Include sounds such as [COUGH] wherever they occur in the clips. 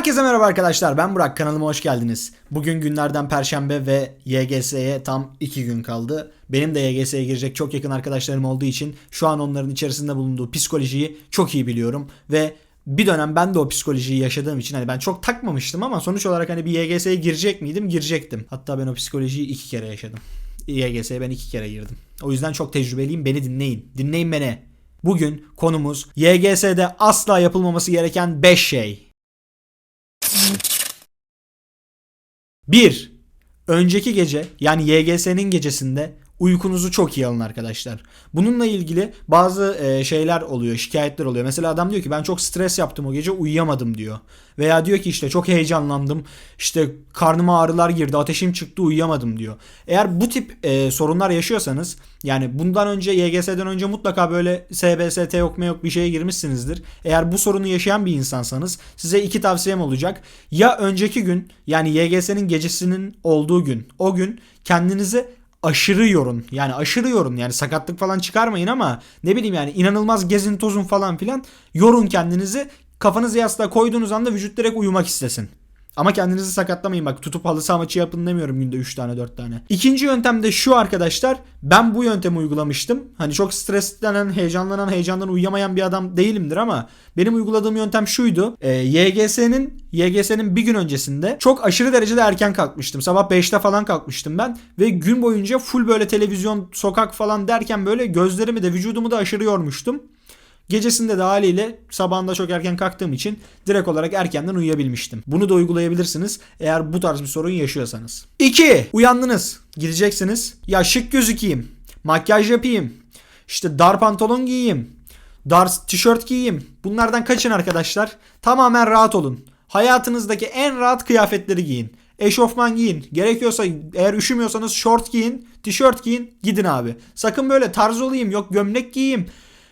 Herkese merhaba arkadaşlar ben Burak kanalıma hoş geldiniz. Bugün günlerden perşembe ve YGS'ye tam 2 gün kaldı. Benim de YGS'ye girecek çok yakın arkadaşlarım olduğu için şu an onların içerisinde bulunduğu psikolojiyi çok iyi biliyorum. Ve bir dönem ben de o psikolojiyi yaşadığım için hani ben çok takmamıştım ama sonuç olarak hani bir YGS'ye girecek miydim? Girecektim. Hatta ben o psikolojiyi iki kere yaşadım. YGS'ye ben iki kere girdim. O yüzden çok tecrübeliyim beni dinleyin. Dinleyin beni. Bugün konumuz YGS'de asla yapılmaması gereken 5 şey. 1. Önceki gece yani YGS'nin gecesinde uykunuzu çok iyi alın arkadaşlar. Bununla ilgili bazı e, şeyler oluyor, şikayetler oluyor. Mesela adam diyor ki ben çok stres yaptım o gece uyuyamadım diyor. Veya diyor ki işte çok heyecanlandım, işte karnıma ağrılar girdi, ateşim çıktı uyuyamadım diyor. Eğer bu tip e, sorunlar yaşıyorsanız yani bundan önce YGS'den önce mutlaka böyle SBS, TEOK, MEOK bir şeye girmişsinizdir. Eğer bu sorunu yaşayan bir insansanız size iki tavsiyem olacak. Ya önceki gün yani YGS'nin gecesinin olduğu gün o gün kendinizi aşırı yorun. Yani aşırı yorun. Yani sakatlık falan çıkarmayın ama ne bileyim yani inanılmaz gezin tozun falan filan. Yorun kendinizi. Kafanızı yastığa koyduğunuz anda vücut direkt uyumak istesin. Ama kendinizi sakatlamayın bak tutup halı saha maçı yapın demiyorum günde 3 tane 4 tane. İkinci yöntem de şu arkadaşlar. Ben bu yöntemi uygulamıştım. Hani çok streslenen, heyecanlanan, heyecandan uyuyamayan bir adam değilimdir ama benim uyguladığım yöntem şuydu. Ee, YGS'nin YGS'nin bir gün öncesinde çok aşırı derecede erken kalkmıştım. Sabah 5'te falan kalkmıştım ben ve gün boyunca full böyle televizyon, sokak falan derken böyle gözlerimi de vücudumu da aşırı yormuştum. Gecesinde de haliyle sabahında çok erken kalktığım için direkt olarak erkenden uyuyabilmiştim. Bunu da uygulayabilirsiniz eğer bu tarz bir sorun yaşıyorsanız. 2. Uyandınız. Gideceksiniz. Ya şık gözükeyim. Makyaj yapayım. İşte dar pantolon giyeyim. Dar tişört giyeyim. Bunlardan kaçın arkadaşlar. Tamamen rahat olun. Hayatınızdaki en rahat kıyafetleri giyin. Eşofman giyin. Gerekiyorsa eğer üşümüyorsanız şort giyin, tişört giyin, gidin abi. Sakın böyle tarz olayım, yok gömlek giyeyim.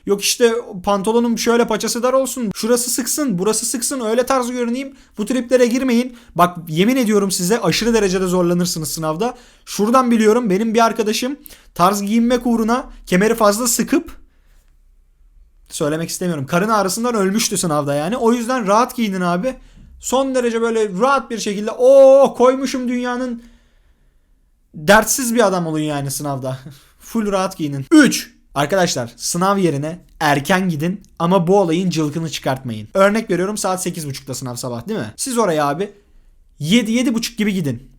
Yok işte pantolonum şöyle paçası dar olsun. Şurası sıksın, burası sıksın. Öyle tarz görüneyim. Bu triplere girmeyin. Bak yemin ediyorum size aşırı derecede zorlanırsınız sınavda. Şuradan biliyorum benim bir arkadaşım tarz giyinmek uğruna kemeri fazla sıkıp söylemek istemiyorum. Karın ağrısından ölmüştü sınavda yani. O yüzden rahat giyinin abi. Son derece böyle rahat bir şekilde o koymuşum dünyanın dertsiz bir adam olun yani sınavda. [LAUGHS] Full rahat giyinin. 3. Arkadaşlar sınav yerine erken gidin ama bu olayın cılkını çıkartmayın. Örnek veriyorum saat 8.30'da sınav sabah değil mi? Siz oraya abi 7-7.30 gibi gidin.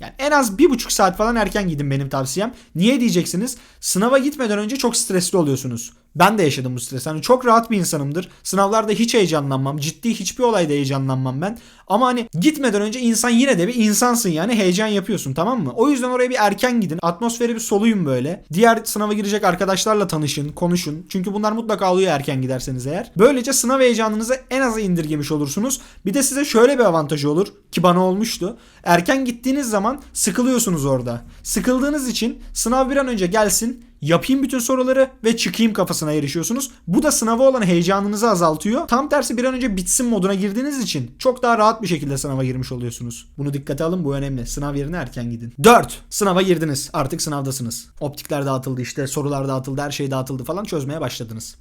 Yani en az bir buçuk saat falan erken gidin benim tavsiyem. Niye diyeceksiniz? Sınava gitmeden önce çok stresli oluyorsunuz. Ben de yaşadım bu stres. Hani çok rahat bir insanımdır. Sınavlarda hiç heyecanlanmam. Ciddi hiçbir olayda heyecanlanmam ben. Ama hani gitmeden önce insan yine de bir insansın yani heyecan yapıyorsun tamam mı? O yüzden oraya bir erken gidin. Atmosferi bir soluyun böyle. Diğer sınava girecek arkadaşlarla tanışın, konuşun. Çünkü bunlar mutlaka oluyor erken giderseniz eğer. Böylece sınav heyecanınızı en aza indirgemiş olursunuz. Bir de size şöyle bir avantajı olur ki bana olmuştu. Erken gittiğiniz zaman sıkılıyorsunuz orada. Sıkıldığınız için sınav bir an önce gelsin yapayım bütün soruları ve çıkayım kafasına erişiyorsunuz. Bu da sınava olan heyecanınızı azaltıyor. Tam tersi bir an önce bitsin moduna girdiğiniz için çok daha rahat bir şekilde sınava girmiş oluyorsunuz. Bunu dikkate alın bu önemli. Sınav yerine erken gidin. 4. Sınava girdiniz. Artık sınavdasınız. Optikler dağıtıldı işte sorular dağıtıldı her şey dağıtıldı falan çözmeye başladınız.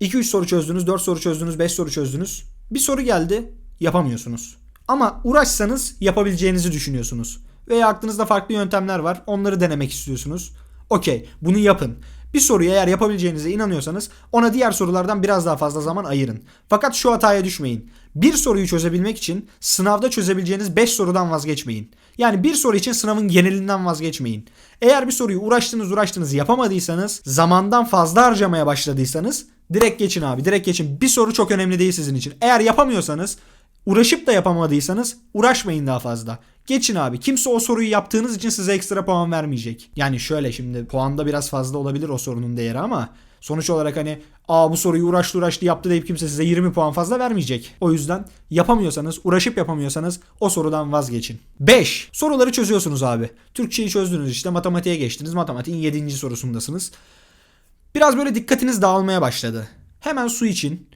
2-3 soru çözdünüz, 4 soru çözdünüz, 5 soru çözdünüz. Bir soru geldi yapamıyorsunuz. Ama uğraşsanız yapabileceğinizi düşünüyorsunuz. Veya aklınızda farklı yöntemler var. Onları denemek istiyorsunuz. Okey bunu yapın. Bir soruyu eğer yapabileceğinize inanıyorsanız ona diğer sorulardan biraz daha fazla zaman ayırın. Fakat şu hataya düşmeyin. Bir soruyu çözebilmek için sınavda çözebileceğiniz 5 sorudan vazgeçmeyin. Yani bir soru için sınavın genelinden vazgeçmeyin. Eğer bir soruyu uğraştınız uğraştınız yapamadıysanız, zamandan fazla harcamaya başladıysanız direkt geçin abi direkt geçin. Bir soru çok önemli değil sizin için. Eğer yapamıyorsanız Uğraşıp da yapamadıysanız uğraşmayın daha fazla. Geçin abi. Kimse o soruyu yaptığınız için size ekstra puan vermeyecek. Yani şöyle şimdi puanda biraz fazla olabilir o sorunun değeri ama sonuç olarak hani aa bu soruyu uğraştı uğraştı yaptı deyip kimse size 20 puan fazla vermeyecek. O yüzden yapamıyorsanız, uğraşıp yapamıyorsanız o sorudan vazgeçin. 5. Soruları çözüyorsunuz abi. Türkçeyi çözdünüz işte matematiğe geçtiniz. Matematiğin 7. sorusundasınız. Biraz böyle dikkatiniz dağılmaya başladı. Hemen su için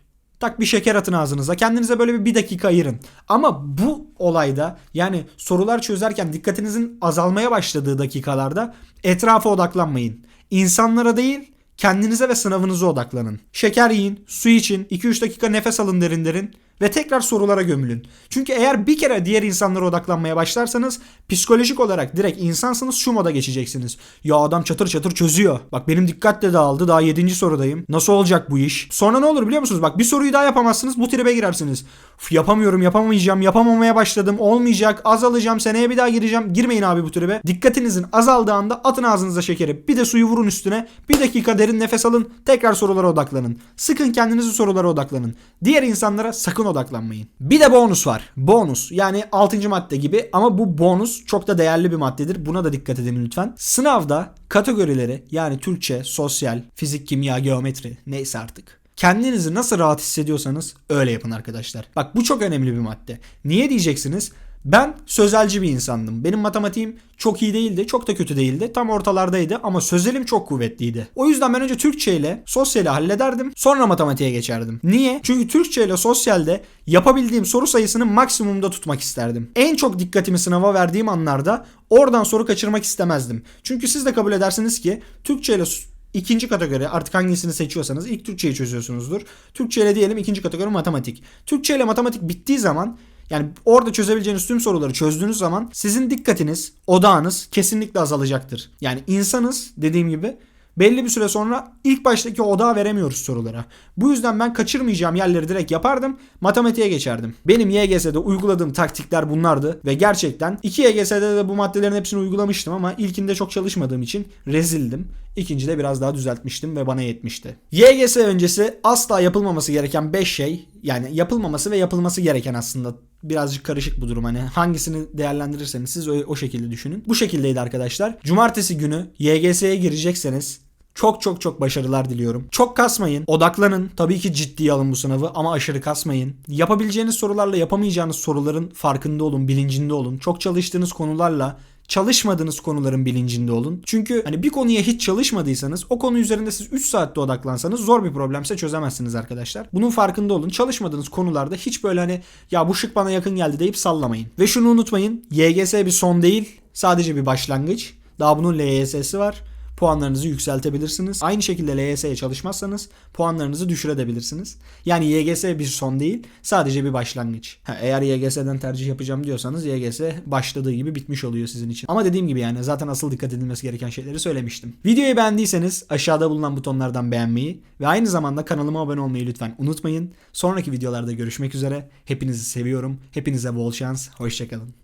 Tak bir şeker atın ağzınıza. Kendinize böyle bir, bir dakika ayırın. Ama bu olayda yani sorular çözerken dikkatinizin azalmaya başladığı dakikalarda etrafa odaklanmayın. İnsanlara değil kendinize ve sınavınıza odaklanın. Şeker yiyin, su için, 2-3 dakika nefes alın derin derin ve tekrar sorulara gömülün. Çünkü eğer bir kere diğer insanlara odaklanmaya başlarsanız psikolojik olarak direkt insansınız şu moda geçeceksiniz. Ya adam çatır çatır çözüyor. Bak benim dikkat de dağıldı. Daha 7. sorudayım. Nasıl olacak bu iş? Sonra ne olur biliyor musunuz? Bak bir soruyu daha yapamazsınız. Bu tribe girersiniz. Uf, yapamıyorum, yapamayacağım, yapamamaya başladım. Olmayacak, azalacağım. Seneye bir daha gireceğim. Girmeyin abi bu tribe. Dikkatinizin azaldığı anda atın ağzınıza şekeri. Bir de suyu vurun üstüne. Bir dakika derin nefes alın. Tekrar sorulara odaklanın. Sıkın kendinizi sorulara odaklanın. Diğer insanlara sakın odaklanmayın. Bir de bonus var. Bonus yani 6. madde gibi ama bu bonus çok da değerli bir maddedir. Buna da dikkat edin lütfen. Sınavda kategorileri yani Türkçe, sosyal, fizik, kimya, geometri neyse artık. Kendinizi nasıl rahat hissediyorsanız öyle yapın arkadaşlar. Bak bu çok önemli bir madde. Niye diyeceksiniz? Ben sözelci bir insandım. Benim matematiğim çok iyi değildi, çok da kötü değildi. Tam ortalardaydı ama sözelim çok kuvvetliydi. O yüzden ben önce Türkçe ile sosyali hallederdim. Sonra matematiğe geçerdim. Niye? Çünkü Türkçe ile sosyalde yapabildiğim soru sayısını maksimumda tutmak isterdim. En çok dikkatimi sınava verdiğim anlarda oradan soru kaçırmak istemezdim. Çünkü siz de kabul edersiniz ki Türkçe ile İkinci kategori artık hangisini seçiyorsanız ilk Türkçeyi çözüyorsunuzdur. Türkçe ile diyelim ikinci kategori matematik. Türkçe ile matematik bittiği zaman yani orada çözebileceğiniz tüm soruları çözdüğünüz zaman sizin dikkatiniz, odağınız kesinlikle azalacaktır. Yani insanız dediğim gibi belli bir süre sonra ilk baştaki odağı veremiyoruz sorulara. Bu yüzden ben kaçırmayacağım yerleri direkt yapardım. Matematiğe geçerdim. Benim YGS'de uyguladığım taktikler bunlardı ve gerçekten iki YGS'de de bu maddelerin hepsini uygulamıştım ama ilkinde çok çalışmadığım için rezildim. İkincide biraz daha düzeltmiştim ve bana yetmişti. YGS öncesi asla yapılmaması gereken 5 şey yani yapılmaması ve yapılması gereken aslında birazcık karışık bu durum hani hangisini değerlendirirseniz siz o, o şekilde düşünün. Bu şekildeydi arkadaşlar. Cumartesi günü YGS'ye girecekseniz çok çok çok başarılar diliyorum. Çok kasmayın. Odaklanın. Tabii ki ciddiye alın bu sınavı ama aşırı kasmayın. Yapabileceğiniz sorularla yapamayacağınız soruların farkında olun, bilincinde olun. Çok çalıştığınız konularla çalışmadığınız konuların bilincinde olun. Çünkü hani bir konuya hiç çalışmadıysanız o konu üzerinde siz 3 saatte odaklansanız zor bir problemse çözemezsiniz arkadaşlar. Bunun farkında olun. Çalışmadığınız konularda hiç böyle hani ya bu şık bana yakın geldi deyip sallamayın. Ve şunu unutmayın. YGS bir son değil. Sadece bir başlangıç. Daha bunun LYS'si var puanlarınızı yükseltebilirsiniz. Aynı şekilde LYS'ye çalışmazsanız puanlarınızı düşürebilirsiniz. Yani YGS bir son değil, sadece bir başlangıç. Ha, eğer YGS'den tercih yapacağım diyorsanız YGS başladığı gibi bitmiş oluyor sizin için. Ama dediğim gibi yani zaten asıl dikkat edilmesi gereken şeyleri söylemiştim. Videoyu beğendiyseniz aşağıda bulunan butonlardan beğenmeyi ve aynı zamanda kanalıma abone olmayı lütfen unutmayın. Sonraki videolarda görüşmek üzere. Hepinizi seviyorum. Hepinize bol şans. Hoşçakalın.